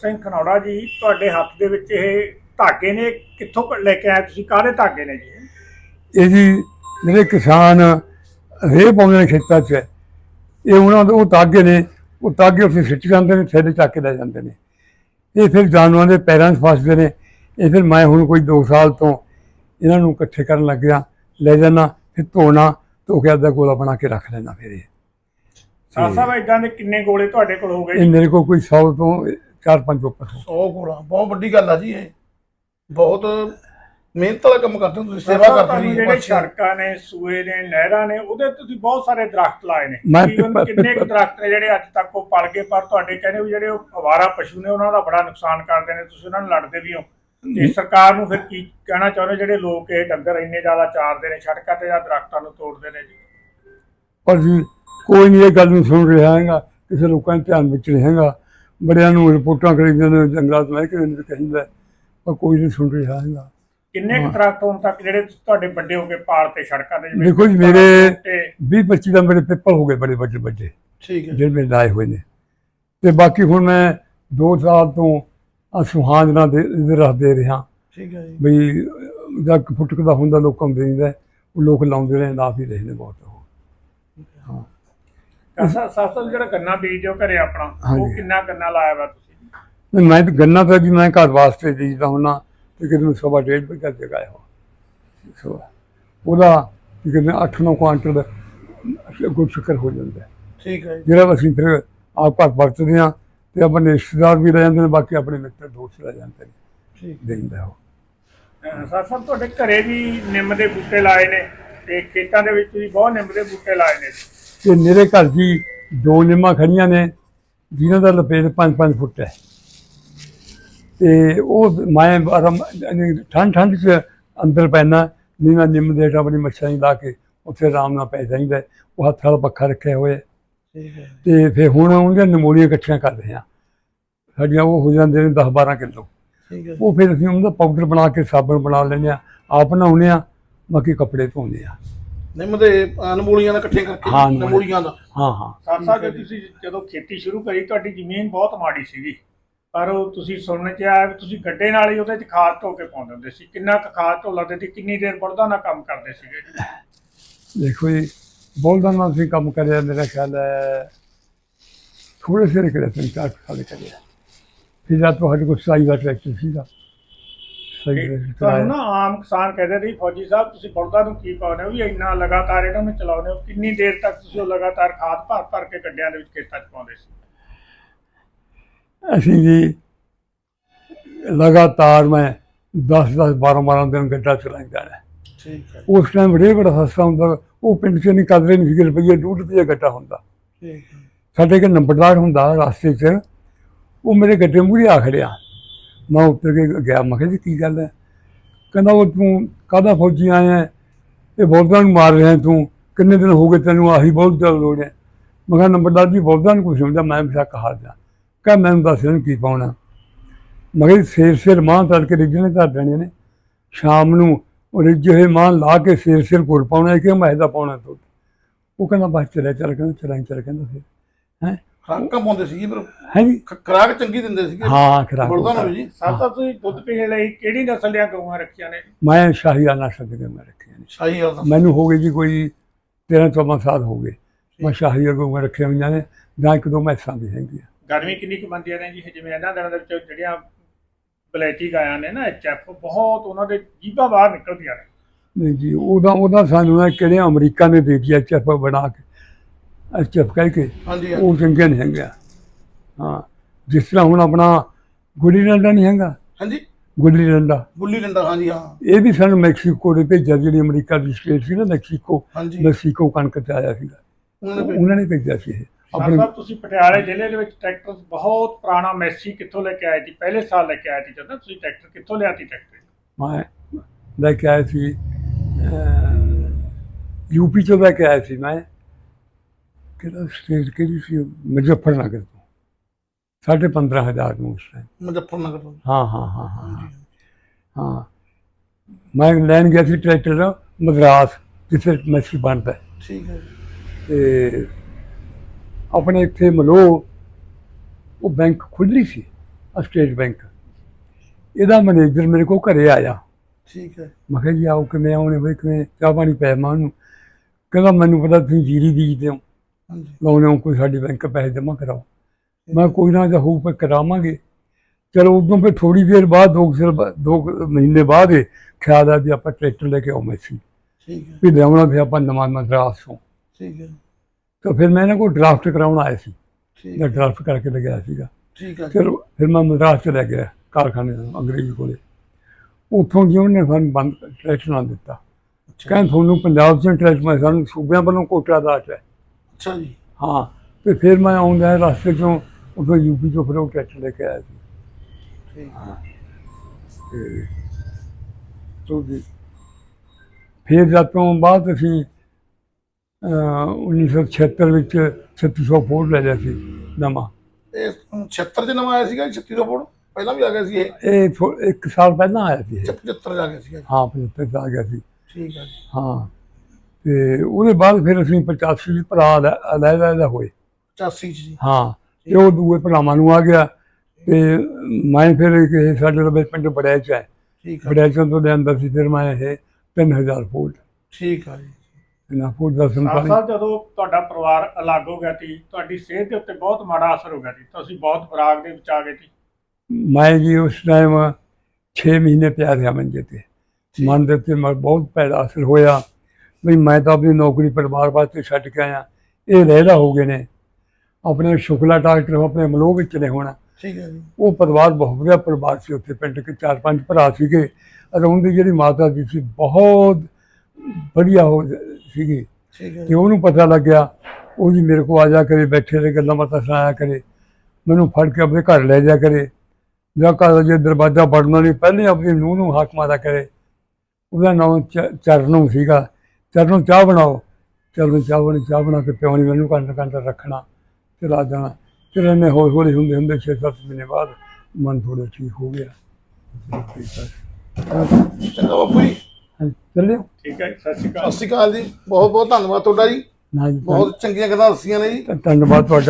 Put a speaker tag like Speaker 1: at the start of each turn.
Speaker 1: ਸਿੰਘ ਖਨੌੜਾ ਜੀ ਤੁਹਾਡੇ ਹੱਥ ਦੇ ਵਿੱਚ ਇਹ ਧਾਗੇ ਨੇ? ਕਿੱਥੋਂ ਲੈ ਕੇ ਆਏ ਤੁਸੀਂ? ਕਾਹਦੇ ਧਾਗੇ ਨੇ ਜੀ
Speaker 2: ਇਹ? ਜੀ ਜਿਹੜੇ ਕਿਸਾਨ ਰੇਹ ਪਾਉਂਦੇ ਨੇ ਖੇਤਾਂ 'ਚ ਇਹ ਉਹਨਾਂ ਦੇ ਉਹ ਤਾਗੇ ਨੇ ਉਹ ਤਾਗੇ ਉੱਥੇ ਸਿੱਟ ਜਾਂਦੇ ਨੇ ਥੈਲੇ ਚੱਕ ਕੇ ਲੈ ਜਾਂਦੇ ਨੇ। ਇਹ ਫਿਰ ਜਾਨਵਰਾਂ ਦੇ ਪੈਰਾਂ 'ਚ ਫਸਦੇ ਨੇ। ਇਹ ਫਿਰ ਮੈਂ ਹੁਣ ਕੋਈ 2 ਸਾਲ ਤੋਂ ਇਹਨਾਂ ਨੂੰ ਇਕੱਠੇ ਕਰਨ ਲੱਗਿਆ ਲੈ ਜਾਣਾ ਫਿਰ ਧੋਣਾ ਧੋ ਕੇ ਅੱਧਾ ਗੋਲਾ ਬਣਾ ਕੇ ਰੱਖ ਲੈਣਾ ਫਿਰ ਇਹ।
Speaker 1: ਸਾਹ ਸਾਹਿਬ ਇਦਾਂ ਦੇ ਕਿੰਨੇ ਗੋਲੇ ਤੁਹਾਡੇ ਕੋਲ ਹੋ ਗਏ
Speaker 2: ਇਹ ਮੇਰੇ ਕੋਲ ਕੋਈ 100 ਤੋਂ 4-5 ਉੱਪਰ ਹੋ।
Speaker 3: 100 ਕੋਲਾ ਬਹੁਤ ਵੱਡੀ ਗੱਲ ਆ ਜੀ ਇਹ। ਬਹੁਤ ਮਿਹਨਤ ਵਾਲਾ ਕੰਮ ਕਰਦੇ ਹੋ ਤੁਸੀਂ
Speaker 1: ਸੇਵਾ
Speaker 3: ਕਰਦੇ ਹੋ
Speaker 1: ਜਿਹੜੇ ਸੜਕਾਂ ਨੇ ਸੂਏ ਨੇ ਨਹਿਰਾਂ ਨੇ ਉਹਦੇ ਤੇ ਤੁਸੀਂ ਬਹੁਤ ਸਾਰੇ ਦਰਖਤ ਲਾਏ ਨੇ। ਕਿੰਨੇ ਕੁ ਦਰਖਤ ਨੇ ਜਿਹੜੇ ਅੱਜ ਤੱਕ ਉਹ ਪਲ ਗਏ ਪਰ ਤੁਹਾਡੇ ਕਹਿੰਦੇ ਵੀ ਜਿਹੜੇ ਉਹ ਅਵਾਰਾ ਪਸ਼ੂ ਨੇ ਉਹਨਾਂ ਦਾ ਬੜਾ ਨੁਕਸਾਨ ਕਰਦੇ ਨੇ ਤੁਸੀਂ ਉਹਨਾਂ ਨੂੰ ਲੜਦੇ ਵੀ ਹੋ। ਤੇ ਸਰਕਾਰ ਨੂੰ ਫਿਰ ਕੀ ਕਹਿਣਾ ਚਾਹੁੰਦੇ ਜਿਹੜੇ ਲੋਕ ਇਹ ਡੰਗਰ ਇੰਨੇ ਜ਼ਿਆਦਾ ਚਾਰਦੇ ਨੇ ਸੜਕਾਂ ਤੇ ਜਾਂ ਦਰਖਤਾਂ ਨੂੰ ਤੋੜਦੇ ਨੇ ਜੀ।
Speaker 2: ਪਰ ਜੀ ਕੋਈ ਨਹੀਂ ਇਹ ਗੱਲ ਨੂੰ ਸੁਣ ਰਿਹਾ ਹੈਗਾ। ਕਿਸੇ ਲੋਕਾਂ ਦੇ ਧਿਆਨ ਵਿੱਚ ਨਹੀਂ ਹੈਗਾ। ਬੜਿਆਂ ਨੂੰ ਰਿਪੋਰਟਾਂ ਕਰੀਆਂ ਨੇ ਜੰਗਲਾਤ ਮਹਿਕਮੇ ਨੂੰ ਵੀ ਕਹਿੰਦਾ ਪਰ ਕੋਈ ਨਹੀਂ ਸੁਣ ਰਿਹਾ ਹੈਗਾ।
Speaker 1: ਕਿੰਨੇ ਕੁ ਦਰਖਤ ਹੁਣ ਤੱਕ ਜਿਹੜੇ ਤੁਹਾਡੇ ਵੱਡੇ ਹੋ ਗਏ ਪਾਲ ਤੇ ਸੜਕਾਂ ਜਿਵੇਂ
Speaker 2: ਦੇਖੋ ਜੀ, ਮੇਰੇ-
Speaker 1: ਤੇ
Speaker 2: 20 25 ਦਾ ਮੇਰੇ ਪੇਪਰ ਹੋ ਗਏ ਬੜੇ ਵੱਡੇ ਵੱਡੇ
Speaker 3: ਠੀਕ ਹੈ।
Speaker 2: ਜਿਹੜੇ ਮੇਰੇ ਲਾਏ ਹੋਏ ਨੇ। ਤੇ ਬਾਕੀ ਹੁਣ ਮੈਂ 2 ਸਾਲ ਤੋਂ ਆ ਸੁਹਾਜਣਾ ਦੇ ਰੱਖ ਦੇ ਰਿਹਾ।
Speaker 3: ਠੀਕ ਹੈ ਜੀ।
Speaker 2: ਬਈ ਜਦ ਫੁੱਟਕ ਦਾ ਹੁੰਦਾ ਲੋਕਾਂ ਨੂੰ ਦੇਈਦਾ ਉਹ ਲੋਕ ਲਾਉਂਦੇ ਨੇ ਲਾ ਵੀ ਰਹੇ ਨੇ ਬਹੁਤ ਉਹ।
Speaker 1: ਸਾਸਾ ਜਿਹੜਾ ਗੰਨਾ ਬੀਜੋ ਘਰੇ ਆਪਣਾ ਉਹ
Speaker 2: ਹਾਂਜੀ।
Speaker 1: ਕਿੰਨਾ ਗੰਨਾ ਲਾਇਆ ਵਾ ਤੁਸੀਂ?
Speaker 2: ਨਹੀਂ, ਮੈਂ ਤਾਂ ਗੰਨਾ ਤਾਂ ਵੀ ਮੈਂ ਘਰ ਵਾਸਤੇ ਬੀਜਦਾ ਹੁੰਨਾ ਤੇ ਕਿਤੇ ਨੂੰ ਸਵਾ ਡੇਢ ਵਿਗਾ ਜਗਾਇਆ ਹੋ ਸੋ ਉਹਦਾ ਕਿਤੇ 8-9 ਕੁਆਂਟਲ ਗੁੜ ਸ਼ੁਕਰ ਹੋ ਜਾਂਦਾ। ਹੈ।
Speaker 3: ਠੀਕ ਹੈ ਜੀ।
Speaker 2: ਜਿਹੜਾ ਅਸੀਂ ਫਿਰ ਆਪ ਘਰ ਵਰਤਦੇ ਹਾਂ ਤੇ ਆਪਣੇ ਰਿਸ਼ਤੇਦਾਰ ਵੀ ਰਹਿ ਜਾਂਦੇ ਨੇ ਬਾਕੀ ਆਪਣੇ ਮਿੱਤਰ ਦੋਸਤ ਰਹਿ ਜਾਂਦੇ ਨੇ।
Speaker 3: ਠੀਕ।
Speaker 2: ਦੇਈਦਾ ਉਹ।
Speaker 1: ਸਾਸਾ ਤੁਹਾਡੇ ਘਰੇ ਵੀ ਨਿੰਮ ਦੇ ਬੂਟੇ ਲਾਏ ਨੇ ਤੇ ਖੇਤਾਂ ਦੇ ਵਿੱਚ ਵੀ ਬਹੁਤ ਨਿੰਮ ਦੇ ਬੂਟੇ ਲਾਏ ਨੇ।
Speaker 2: ਤੇ ਮੇਰੇ ਘਰ ਜੀ ਦੋ ਨਿੰਮਾਂ ਖੜੀਆਂ ਨੇ ਜਿਨ੍ਹਾਂ ਦਾ ਲਪੇਟ 5-5 ਫੁੱਟ ਹੈ। ਤੇ ਉਹ ਮੈਂ ਆਰਾਮ ਠੰਡ ਠੰਡ ਚ ਅੰਦਰ ਪੈਣਾ ਮੈਂ ਨਿੰਮ ਦੇ ਆਪਣੀ ਮੱਛਾਂ ਲਾ ਕੇ ਉੱਥੇ ਆਰਾਮ ਨਾਲ ਪੈ ਜਾਂਦਾ ਹੈ। ਉਹ ਹੱਥ ਨਾਲ ਪੱਖਾ ਰੱਖਿਆ ਹੋਇਆ। ਹੈ।
Speaker 3: ਹੈ।
Speaker 2: ਤੇ ਫਿਰ ਹੁਣ ਉਹਦੀਆਂ ਨਮੂਨੀਆਂ ਇਕੱਠੀਆਂ ਕਰ ਰਹੇ ਹਾਂ। ਸਾਡੀਆਂ ਉਹ ਹੋ ਜਾਂਦੇ ਨੇ 10-12 ਕਿਲੋ।
Speaker 3: ਠੀਕ ਹੈ।
Speaker 2: ਉਹ ਫਿਰ ਅਸੀਂ ਉਹਦਾ ਪਾਊਡਰ ਬਣਾ ਕੇ ਸਾਬਣ ਬਣਾ ਲੈਂਦੇ ਹਾਂ ਆਪ ਨਹਾਉਂਦੇ ਹਾਂ ਬਾਕੀ ਕੱਪੜੇ ਧੋਂਦੇ ਹਾਂ।
Speaker 3: ਨਿੰਮ ਦੇ ਅਹ, ਨਮੂਲੀਆਂ ਦਾ ਇਕੱਠੇ ਕਰਕੇ
Speaker 2: ਹਾਂ। ਨਮੂਲੀਆਂ
Speaker 3: ਦਾ
Speaker 2: ਹਾਂ ਹਾਂ।
Speaker 1: ਸਾਸਾ ਜੀ ਤੁਸੀਂ ਜਦੋਂ ਖੇਤੀ ਸ਼ੁਰੂ ਕਰੀ ਤੁਹਾਡੀ ਜ਼ਮੀਨ ਬਹੁਤ ਮਾੜੀ ਸੀਗੀ। ਪਰ ਉਹ ਤੁਸੀਂ ਸੁਣਨ ਚ ਆਇਆ ਵੀ ਤੁਸੀਂ ਗੱਡੇ ਨਾਲ ਹੀ ਉਹਦੇ ਚ ਖਾਦ ਧੋ ਕੇ ਪਾਉਂਦੇ ਹੁੰਦੇ ਸੀ। ਕਿੰਨਾ ਕੁ ਖਾਦ ਧੋ ਲਾਉਂਦੇ ਸੀ ਕਿੰਨੀ ਦੇਰ ਬਲਦਾਂ ਨਾਲ ਕੰਮ ਕਰਦੇ ਸੀਗੇ?
Speaker 2: ਦੇਖੋ ਜੀ ਬੋਲਦਾ ਨਾ ਅਸੀਂ ਕੰਮ ਕਰਿਆ ਮੇਰਾ ਖਿਆਲ ਹੈ ਥੋੜੇ ਸਿਰ ਕਰਿਆ ਤਿੰਨ ਚਾਰ ਕੁ ਸਾਲ ਕਰਿਆ। ਫਿਰ ਜਦ ਤੁਹਾਡੇ ਕੋਲ ਸਾਈ ਦਾ ਟਰੈਕਟਰ ਸੀਗਾ
Speaker 1: ਤੁਹਾਨੂੰ ਨਾ। ਆਮ ਕਿਸਾਨ ਕਹਿੰਦੇ ਨੇ ਫੌਜੀ ਸਾਹਿਬ ਤੁਸੀਂ ਬਲਦਾਂ ਨੂੰ ਕੀ ਪਾਉਂਦੇ ਹੋ? ਵੀ ਇੰਨਾ ਲਗਾਤਾਰ ਇਹਨਾਂ ਨੂੰ ਚਲਾਉਂਦੇ ਹੋ। ਕਿੰਨੀ ਦੇਰ ਤੱਕ ਤੁਸੀਂ ਉਹ ਲਗਾਤਾਰ ਖਾਦ ਭਰ ਭਰ ਕੇ ਗੱਡਿਆਂ ਦੇ ਵਿੱਚ ਖੇਤਾਂ 'ਚ ਪਾਉਂਦੇ ਸੀ?
Speaker 2: ਅਸੀਂ ਜੀ ਲਗਾਤਾਰ ਮੈਂ 10 10 12 12 ਦਿਨ ਗੱਡਾ ਚਲਾਉਂਦਾ ਰਿਹਾ।
Speaker 3: ਠੀਕ ਹੈ।
Speaker 2: ਉਸ ਟਾਈਮ ਬੜੇ ਬੜਾ ਸਸਤਾ ਹੁੰਦਾ। ਉਹ ਪਿੰਡ 'ਚ ਨਹੀਂ ਕਦਰੇ ਨਹੀਂ ਫਿਕਰ ਰੁਪਈਏ ਡੂਢ ਰੁਪਈਆ ਗੱਡਾ ਹੁੰਦਾ।
Speaker 3: ਠੀਕ
Speaker 2: ਸਾਡੇ ਇੱਕ ਨੰਬਰਦਾਰ ਹੁੰਦਾ ਰਸਤੇ 'ਚ। ਉਹ ਮੇਰੇ ਗੱਡੇ ਮੂਹਰੇ ਆ ਖੜਿਆ। ਮੈਂ ਉੱਤਰ ਕੇ ਗਿਆ ਮੈਂ ਕਿਹਾ ਜੀ ਕੀ ਗੱਲ ਹੈ? ਕਹਿੰਦਾ ਉਹ ਤੂੰ ਕਾਹਦਾ ਫੌਜੀ ਆਇਆ ਹੈ? ਇਹ ਬੋਲਦਾਂ ਨੂੰ ਮਾਰ ਰਿਹਾ ਤੂੰ। ਕਿੰਨੇ ਦਿਨ ਹੋ ਗਏ ਤੈਨੂੰ ਆਹੀ ਬਹੁਤ ਜ਼ਿਆਦਾ ਲੋੜ ਹੈ। ਮੈਂ ਕਿਹਾ ਨੰਬਰਦਾਰ ਜੀ ਬੋਲਦਾਂ ਨੂੰ ਕੁਛ ਹੁੰਦਾ ਮੈਂ ਬਿਸ਼ੱਕ ਹਾਰ ਜਾ ਕਹ ਮੈਨੂੰ ਦੱਸ ਇਹਨੂੰ ਕੀ ਪਾਉਣਾ। ਮੈਂ ਕਿਹਾ ਜੀ, ਸਿਰ ਸਿਰ ਮਾਂ ਤੜਕੇ ਰਿੱਝਣੇ ਧਰ ਦੇਣੇ ਨੇ। ਸ਼ਾਮ ਨੂੰ ਉਹ ਰਿੱਝੇ ਹੋਏ ਮਾਂ ਲਾ ਕੇ ਸਿਰ ਸਿਰ ਗੁੜ ਪਾਉਣਾ ਕਿ ਮੈਂ ਦਾ ਪਾਉਣਾ ਦੁੱਧ? ਉਹ ਕਹਿੰਦਾ ਬਸ ਚਲੇ ਚੱਲ ਕਹਿੰਦਾ ਚਲਾਈ ਚੱਲ ਕਹਿੰਦਾ ਫਿਰ। ਹੈ?
Speaker 3: ਖਰਾਕਾਂ ਪਾਉਂਦੇ ਸੀ ਪਰ
Speaker 2: ਹੈ ਜੀ
Speaker 3: ਖ- ਖੁਰਾਕ ਚੰਗੀ ਦਿੰਦੇ ਸੀਗੇ।
Speaker 2: ਹਾਂ ਖਰਾਬ
Speaker 3: ਬਲਦਾਂ ਨੂੰ ਜੀ।
Speaker 1: ਸਾਸਾ ਤੁਸੀਂ ਦੁੱਧ ਪੀਣ ਲਈ ਕਿਹੜੀ ਨਸਲ ਦੀਆਂ ਗਊਆਂ ਰੱਖੀਆਂ ਨੇ?
Speaker 2: ਮੈਂ ਸ਼ਾਹੀ ਦਾ ਨਸ਼ਾ ਦੇ ਮੈਂ ਰੱਖਿਆ ਨੇ
Speaker 3: ਸ਼ਾਹੀ ਵਾਲਾ
Speaker 2: ਮੈਨੂੰ ਹੋ ਗਏ ਜੀ ਕੋਈ 13 14 ਸਾਲ ਹੋ ਗਏ। ਮੈਂ ਸ਼ਾਹੀ ਅਗੋਂ ਰੱਖਿਆ ਹੋਈਆਂ ਨੇ ਜਾਂ ਇੱਕ ਦੋ ਮੈਸਾਂ ਵੀ ਹੈਗੀਆਂ।
Speaker 1: ਗਰਮੀ ਕਿੰਨੀ ਕੁ ਬੰਦੀਆਂ ਨੇ ਜੀ? ਜਿਵੇਂ ਇਹਨਾਂ ਦਿਨਾਂ ਦੇ ਵਿੱਚ ਜਿਹੜੀਆਂ ਬਲੈਟੀ ਗਾਇਆਂ ਨੇ ਨਾ ਐਚਐਫ ਬਹੁਤ ਉਹਨਾਂ ਦੇ ਜੀਭਾਂ ਬਾਹਰ ਨਿਕਲਦੀਆਂ ਨੇ।
Speaker 2: ਨਹੀਂ ਜੀ ਉਹਦਾ ਉਹਦਾ ਸਾਨੂੰ ਕਿਹੜੇ ਅਮਰੀਕਾ ਨੇ ਦੇ ਦਿੱਤੀ ਐਚਐਫ ਬਣਾ ਕੇ। ਐਚਐਫ ਕਹਿ ਕੇ
Speaker 3: ਹਾਂਜੀ
Speaker 2: ਉਹ ਚੰਗੇ ਨਹੀਂ ਹੈਗੇ। ਹਾਂ ਜਿਸ ਤਰ੍ਹਾਂ ਹੁਣ ਆਪਣਾ ਗੁੱਲੀ ਡੰਡਾ ਨਹੀਂ ਹੈਗਾ।
Speaker 3: ਹਾਂਜੀ।
Speaker 2: ਗੁੱਲੀ ਡੰਡਾ।
Speaker 3: ਗੁੱਲੀ ਡੰਡਾ ਹਾਂਜੀ ਹਾਂ।
Speaker 2: ਇਹ ਵੀ ਸਾਨੂੰ ਮੈਕਸੀਕੋ ਦੇ ਭੇਜਿਆ ਜਿਹੜੀ ਅਮਰੀਕਾ ਦੀ ਸਟੇਟ ਸੀ ਨਾ ਮੈਕਸੀਕੋ ਮੈਕਸੀਕੋ ਕਣਕ ਤੇ ਆਇਆ ਸੀਗਾ।
Speaker 3: ਉਹਨਾਂ ਨੇ
Speaker 2: ਭੇਜਿਆ। ਸੀ ਇਹ।
Speaker 1: ਆਪਣੇ
Speaker 2: ਆਪਣੇ
Speaker 1: ਸਾਹਿਬ ਤੁਸੀਂ ਪਟਿਆਲੇ ਜ਼ਿਲ੍ਹੇ ਦੇ ਵਿੱਚ ਟਰੈਕਟਰ ਬਹੁਤ ਪੁਰਾਣਾ ਮੈਸੀ ਕਿੱਥੋਂ ਲੈ ਕੇ ਆਏ ਸੀ? ਪਹਿਲੇ ਸਾਲ ਲੈ ਕੇ ਆਏ ਸੀ ਜਦੋਂ ਤੁਸੀਂ ਟਰੈਕਟਰ ਕਿੱਥੋਂ ਲਿਆ ਸੀ ਟਰੈਕਟਰ?
Speaker 2: ਮੈਂ ਲੈ ਕੇ ਆਇਆ ਸੀ ਯੂਪੀ ਤੋਂ ਲੈ ਕੇ ਆਇਆ ਸੀ ਮੈਂ। ਕਿਹੜਾ ਸਟੇਟ ਕਿਹੜੀ ਸੀ ਮੁਜ਼ੱਫਰਨਗਰ ਤੋਂ। ਸਾਢੇ 15000 ਨੂੰ ਉਸ ਟਾਈਮ
Speaker 3: ਮੁਜ਼ੱਫਰਨਗਰ ਤੋਂ।
Speaker 2: ਹਾਂ ਹਾਂ ਹਾਂ ਹਾਂ ਹਾਂ। ਹਾਂ। ਮੈਂ ਲੈਣ ਗਿਆ ਸੀ ਟਰੈਕਟਰ ਮਦਰਾਸ ਜਿੱਥੇ ਮੈਸੀ ਬਣਦਾ। ਹੈ।
Speaker 3: ਠੀਕ ਹੈ ਜੀ।
Speaker 2: ਤੇ ਆਪਣੇ ਇੱਥੇ ਮਲੋ ਉਹ ਬੈਂਕ ਖੁੱਲੀ ਸੀ ਸਟੇਟ ਬੈਂਕ ਇਹਦਾ ਮੈਨੇਜਰ ਮੇਰੇ ਕੋਲ ਘਰੇ ਆਇਆ।
Speaker 3: ਠੀਕ ਹੈ।
Speaker 2: ਮੈਂ ਕਿਹਾ ਜੀ ਆਓ ਕਿਵੇਂ ਆਉਣੇ ਬਈ ਕਿਵੇਂ ਚਾਹ ਪਾਣੀ ਪੈ ਮਾਂ ਨੂੰ ਕਹਿੰਦਾ ਮੈਨੂੰ ਪਤਾ ਤੁਸੀਂ ਜੀਰੀ ਬੀਜਦੇ ਹੋ। ਲਾਉਣੇ ਹੋ ਕੋਈ ਸਾਡੀ ਬੈਂਕ ਪੈਸੇ ਜਮ੍ਹਾਂ ਕਰਾਓ। ਮੈਂ ਕੋਈ ਨਾ ਜਾਂ ਹੋਊ ਪਰ ਕਰਾਵਾਂਗੇ। ਚਲੋ ਉਦੋਂ ਫਿਰ ਥੋੜੀ ਦੇਰ ਬਾਅਦ ਦੋ ਕੁ ਸਿਰ ਦੋ ਕੁ ਮਹੀਨੇ ਬਾਅਦ ਇਹ ਖਿਆਲ ਆ ਵੀ ਆਪਾਂ ਟਰੈਕਟਰ ਲੈ ਕੇ ਆਉਂ ਸੀ।
Speaker 3: ਠੀਕ ਹੈ।
Speaker 2: ਵੀ ਲਿਆਉਣਾ ਫਿਰ ਆਪਾਂ ਨਵਾਂ ਮਦਰਾਸ ਤੋਂ।
Speaker 3: ਠੀਕ ਹੈ।
Speaker 2: ਤਾਂ ਫਿਰ ਮੈਂ ਇਹਨਾਂ ਕੋਲ ਡਰਾਫਟ ਕਰਾਉਣ ਆਇਆ ਸੀ।
Speaker 3: ਠੀਕ।
Speaker 2: ਮੈਂ ਡਰਾਫਟ ਕਰਕੇ ਲੈ ਗਿਆ ਸੀਗਾ।
Speaker 3: ਠੀਕ ਹੈ। ਜੀ,
Speaker 2: ਫਿਰ ਮੈਂ ਮਦਰਾਸ ਚ ਲੈ ਗਿਆ ਕਾਰਖਾਨੇ ਨੂੰ, ਅੰਗਰੇਜ਼ ਕੋਲੇ। ਉੱਥੋਂ ਜੀ ਉਹਨੇ ਸਾਨੂੰ ਬੰਦ ਟਰੈਕਟਰ ਨਾ ਦਿੱਤਾ। ਕਹਿੰਦੇ ਤੁਹਾਨੂੰ ਪੰਜਾਬ ਚ ਟਰੈਕਟਰ ਮੈਂ ਸਾਨੂੰ ਸੂਬਿਆਂ ਵੱਲੋਂ ਕੋਟਾ ਦਾ ਹੈ।
Speaker 3: ਅੱਛਾ ਜੀ।
Speaker 2: ਹਾਂ। ਤੇ ਫਿਰ ਮੈਂ ਆਉਂਦਾ ਰਸਤੇ ਚੋਂ ਉਦੋਂ ਯੂਪੀ ਚੋਂ ਫਿਰ ਉਹ ਟਰੈਕਟਰ ਲੈ ਕੇ ਆਇਆ ਸੀ।
Speaker 3: ਠੀਕ।
Speaker 2: ਤੇ ਤੋਂ ਜੀ ਫਿਰ ਜਦ ਤੋਂ ਬਾਅਦ ਅਸੀਂ ਅਹ 1976 ਵਿੱਚ 3600 ਫੋਰ ਲੈ ਲਿਆ ਸੀ ਨਵਾਂ।
Speaker 3: ਇਹ 76 ਚ ਨਵਾਂ ਆਇਆ ਸੀਗਾ 3600 ਫੋੜ? ਪਹਿਲਾਂ ਵੀ ਆ ਗਿਆ ਸੀ ਇਹ?
Speaker 2: ਇੱਕ ਸਾਲ ਪਹਿਲਾਂ ਆਇਆ ਸੀ ਇਹ।
Speaker 3: 75 ਚ ਆ ਗਿਆ ਸੀਗਾ
Speaker 2: ਹਾਂ 75 ਚ ਆ ਗਿਆ ਸੀ।
Speaker 3: ਠੀਕ ਹੈ ਜੀ।
Speaker 2: ਹਾਂ। ਤੇ ਉਹਦੇ ਬਾਅਦ ਫਿਰ ਅਸੀਂ 85 ਚ ਭਰਾ ਅਲੱਗ ਅਲੱਗ ਹੋਏ।
Speaker 3: 85 ਚ ਜੀ।
Speaker 2: ਹਾਂ ਤੇ ਉਹ ਦੂਏ ਭਰਾਵਾਂ ਨੂੰ ਆ ਗਿਆ। ਤੇ ਮੈਂ ਫਿਰ ਇਹ ਸਾਡੇ ਲਵੇ ਪਿੰਡ ਬੜਿਆ ਚ ਹੈ।
Speaker 3: ਠੀਕ ਹੈ
Speaker 2: ਬੜਿਆ ਚ ਤੋਂ ਦੇ ਅੰਦਰ ਸੀ ਫਿਰ ਮੈਂ ਇਹ 3000 ਫੁੱਟ।
Speaker 3: ਠੀਕ ਹੈ ਜੀ।
Speaker 2: ਇਹਨਾਂ ਫੁੱਟ ਦਾ ਸੰਤਾਲੀ
Speaker 1: ਸਾਹਿਬ ਜਦੋਂ ਤੁਹਾਡਾ ਪਰਿਵਾਰ ਅਲੱਗ ਹੋ ਗਿਆ ਸੀ ਤੁਹਾਡੀ ਸਿਹਤ ਦੇ ਉੱਤੇ ਬਹੁਤ ਮਾੜਾ ਅਸਰ ਹੋ ਗਿਆ ਸੀ। ਤੁਸੀਂ ਬਹੁਤ ਫਰਾਗ ਦੇ ਵਿੱਚ ਆ ਗਏ ਸੀ।
Speaker 2: ਮੈਂ ਜੀ ਉਸ ਟਾਈਮ 6 ਮਹੀਨੇ ਪਿਆ ਰਿਹਾ ਮੰਜੇ ਤੇ। ਮਨ ਦੇ ਉੱਤੇ ਮ- ਬਹੁਤ ਪੈੜਾ ਅਸਰ ਹੋਇਆ। ਵੀ ਮੈਂ ਤਾਂ ਆਪਣੀ ਨੌਕਰੀ ਪਰਿਵਾਰ ਵਾਸਤੇ ਛੱਡ ਕੇ ਆਇਆ। ਇਹ ਰਹਿਦਾ ਹੋ ਗਏ ਨੇ। ਆਪਣੇ ਸ਼ੁਕਲਾ ਡਾਕਟਰ ਆਪਣੇ ਮਲੋਹ ਵਿੱਚ ਨੇ ਹੁਣ।
Speaker 3: ਠੀਕ ਹੈ ਜੀ।
Speaker 2: ਉਹ ਪਰਿਵਾਰ ਬਹੁਤ ਵਧੀਆ ਪਰਿਵਾਰ ਸੀ ਉੱਥੇ ਪਿੰਡ ਕੇ ਚਾਰ ਪੰਜ ਭਰਾ ਸੀਗੇ। ਅਤੇ ਉਹਦੀ ਜਿਹੜੀ ਮਾਤਾ ਜੀ ਸੀ ਬਹੁਤ ਵਧੀਆ ਹੋ ਸੀਗੀ ਤੇ ਉਹਨੂੰ ਪਤਾ ਲੱਗਿਆ ਉਹ ਜੀ ਮੇਰੇ ਕੋਲ ਆ ਜਾ ਕਰੇ ਬੈਠੇ ਰਹੇ ਗੱਲਾਂ ਬਾਤਾਂ ਸੁਣਾਇਆ ਕਰੇ। ਮੈਨੂੰ ਫੜ ਕੇ ਆਪਣੇ ਘਰ ਲੈ ਜਾ ਕਰੇ। ਜਾਂ ਘਰ ਜੇ ਦਰਵਾਜ਼ਾ ਵੜਨਾ ਨਹੀਂ ਪਹਿਲੇ ਆਪਣੀ ਨੂੰਹ ਨੂੰ ਹੱਕ ਮਾਰਾ ਕਰੇ। ਉਹਦਾ ਨਾਮ ਚਰਨੋਂ ਸੀਗਾ। ਚਰਨੋਂ ਚਾਹ ਬਣਾਓ। ਚਰਨੋਂ ਚਾਹ ਬਣੀ ਚਾਹ ਬਣਾ ਕੇ ਪਿਉਣੀ ਮੈਨੂੰ ਘੰਟਾ ਘੰਟਾ ਰੱਖਣਾ ਚਲਾ ਜਾਣਾ। ਫਿਰ ਇਹਨੇ ਹੌਲੀ ਹੌਲੀ ਹੁੰਦੇ ਹੁੰਦੇ 6-7 ਮਹੀਨੇ ਬਾਅਦ ਮਨ ਥੋੜਾ ਠੀਕ ਹੋ ਗਿਆ।
Speaker 3: ਚੰਗਾ ਬਾਪੂ ਜੀ।
Speaker 2: ਚੱਲਿਓ
Speaker 1: ਠੀਕ ਹੈ ਸਤਿ ਸ਼੍ਰੀ
Speaker 3: ਸਤਿ
Speaker 1: ਅਕਾਲ
Speaker 3: ਸ਼੍ਰੀ ਅਕਾਲ ਜੀ। ਬਹੁਤ ਬਹੁਤ ਧੰਨਵਾਦ ਤੁਹਾਡਾ
Speaker 2: ਜੀ।
Speaker 3: ਬਹੁਤ ਚੰਗੀਆਂ ਗੱਲਾਂ ਦੱਸੀਆਂ ਨੇ ਜੀ।
Speaker 2: ਧੰਨ- ਧੰਨਵਾਦ ਤੁਹਾਡਾ।